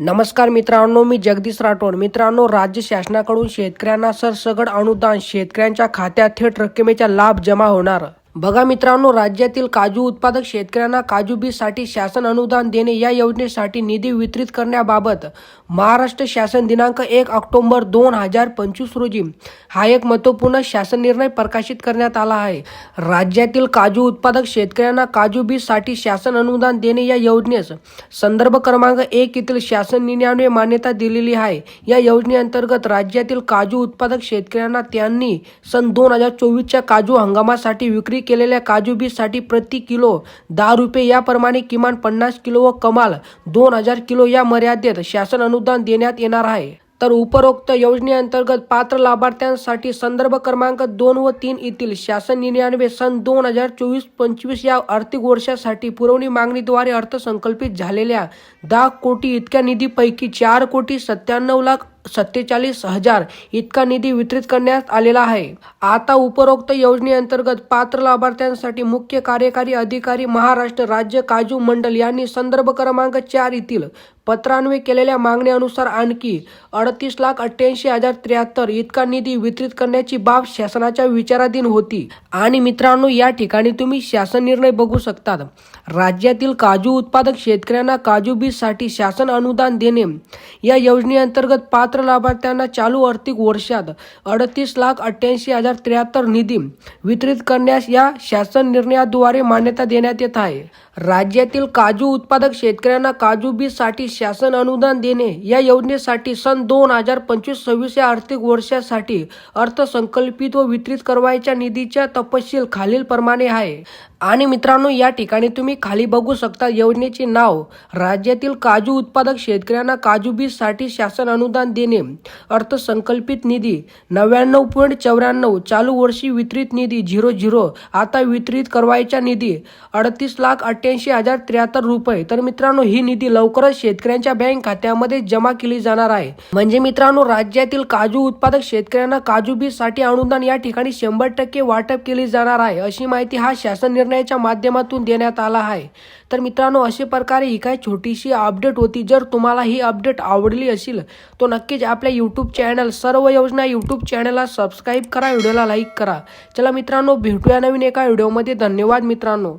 नमस्कार मित्रांनो मी जगदीश राठोड. मित्रांनो राज्य शासनाकडून शेतकऱ्यांना सरसगड अनुदान शेतकऱ्यांच्या खात्यात थेट रकमेचा लाभ जमा होणार. बघा मित्रांनो राज्यातील काजू उत्पादक शेतकऱ्यांना काजू बीजसाठी शासन अनुदान देणे या योजनेसाठी निधी वितरित करण्याबाबत महाराष्ट्र शासन दिनांक एक ऑक्टोंबर दोन हजार पंचवीस रोजी हा एक महत्त्वपूर्ण शासन निर्णय प्रकाशित करण्यात आला आहे. राज्यातील काजू उत्पादक शेतकऱ्यांना काजू बीजसाठी शासन अनुदान देणे या योजनेस संदर्भ क्रमांक एक येथील शासन निर्णयाने मान्यता दिलेली आहे. या योजनेअंतर्गत राज्यातील काजू उत्पादक शेतकऱ्यांना त्यांनी सन दोन हजार चोवीसच्या काजू हंगामासाठी विक्री केलेल्या काजू बीजसाठी प्रति किलो दहा रुपये याप्रमाणे किमान पन्नास किलो व कमाल दोन हजार किलो या मर्यादेत शासन अनुदान देण्यात येणार आहे. तर उपरोक्त योजनेअंतर्गत पात्र लाभार्थ्यांसाठी संदर्भ क्रमांक दोन व तीन येथील शासन निन्यानवे सन दोन हजार चोवीस पंचवीस या आर्थिक वर्षासाठी पुरवणी मागणीद्वारे अर्थसंकल्पित झालेल्या दहा कोटी इतक्या निधीपैकी चार कोटी सत्त्याण्णव लाख सत्तेचाळीस हजार इतका निधी वितरित करण्यात आलेला आहे. आता उपरोक्त योजनेअंतर्गत पात्र लाभार्थ्यांसाठी मुख्य कार्यकारी अधिकारी महाराष्ट्र राज्य काजू मंडल यांनी संदर्भ क्रमांक चार येथील पत्रान्वये केलेल्या मागण्यानुसार आणखी अडतीस लाख अठ्ठ्याऐंशी हजार त्र्याहत्तर इतका निधी वितरित करण्याची बाब शासनाच्या विचाराधीन होती. आणि मित्रांनो या ठिकाणी तुम्ही शासन निर्णय बघू शकतात. राज्यातील काजू उत्पादक शेतकऱ्यांना काजू बीजसाठी शासन अनुदान देणे. या योजनेअंतर्गत पात्र लाभार्थ्यांना चालू आर्थिक वर्षात अडतीस लाख अठ्ठ्याऐंशी हजार त्र्याहत्तर निधी वितरित करण्यास या शासन निर्णयाद्वारे मान्यता देण्यात येत आहे. राज्यातील काजू उत्पादक शेतकऱ्यांना काजू बीसाठी शासन अनुदान देणे या योजनेसाठी सन दोन हजार पंचवीस सव्वीस या आर्थिक वर्षासाठी अर्थसंकल्पित व वितरित करवायच्या निधीच्या तपशील खालील प्रमाणे आहे. आणि मित्रांनो या ठिकाणी तुम्ही खाली बघू शकता योजनेचे नाव राज्यातील काजू उत्पादक शेतकऱ्यांना काजू बीजसाठी शासन अनुदान देणे अर्थसंकल्पित निधी नव्याण्णव पॉईंट चौऱ्याण्णव चालू वर्षी वितरित निधी झिरो झिरो आता वितरित करवायच्या निधी अडतीस लाख अठ्ठ्याऐंशी हजार त्र्याहत्तर रुपये. तर मित्रांनो ही निधी लवकरच शेतकऱ्यांच्या बँक खात्यामध्ये जमा केली जाणार आहे. म्हणजे मित्रांनो राज्यातील काजू उत्पादक शेतकऱ्यांना काजू बीजसाठी अनुदान या ठिकाणी शंभर टक्के वाटप केली जाणार आहे. अशी माहिती हा शासन निर्णयाच्या माध्यमातून देण्यात आला आहे. तर मित्रांनो अशा प्रकारे ही काय छोटीशी अपडेट होती. जर तुम्हाला ही अपडेट आवडली असेल तो नक्कीच आपल्या यूट्यूब चॅनल सर्व योजना यूट्यूब चॅनलला सबस्क्राईब करा. व्हिडिओला लाईक करा. चला मित्रांनो भेटूया नवीन एका व्हिडिओमध्ये धन्यवाद मित्रांनो.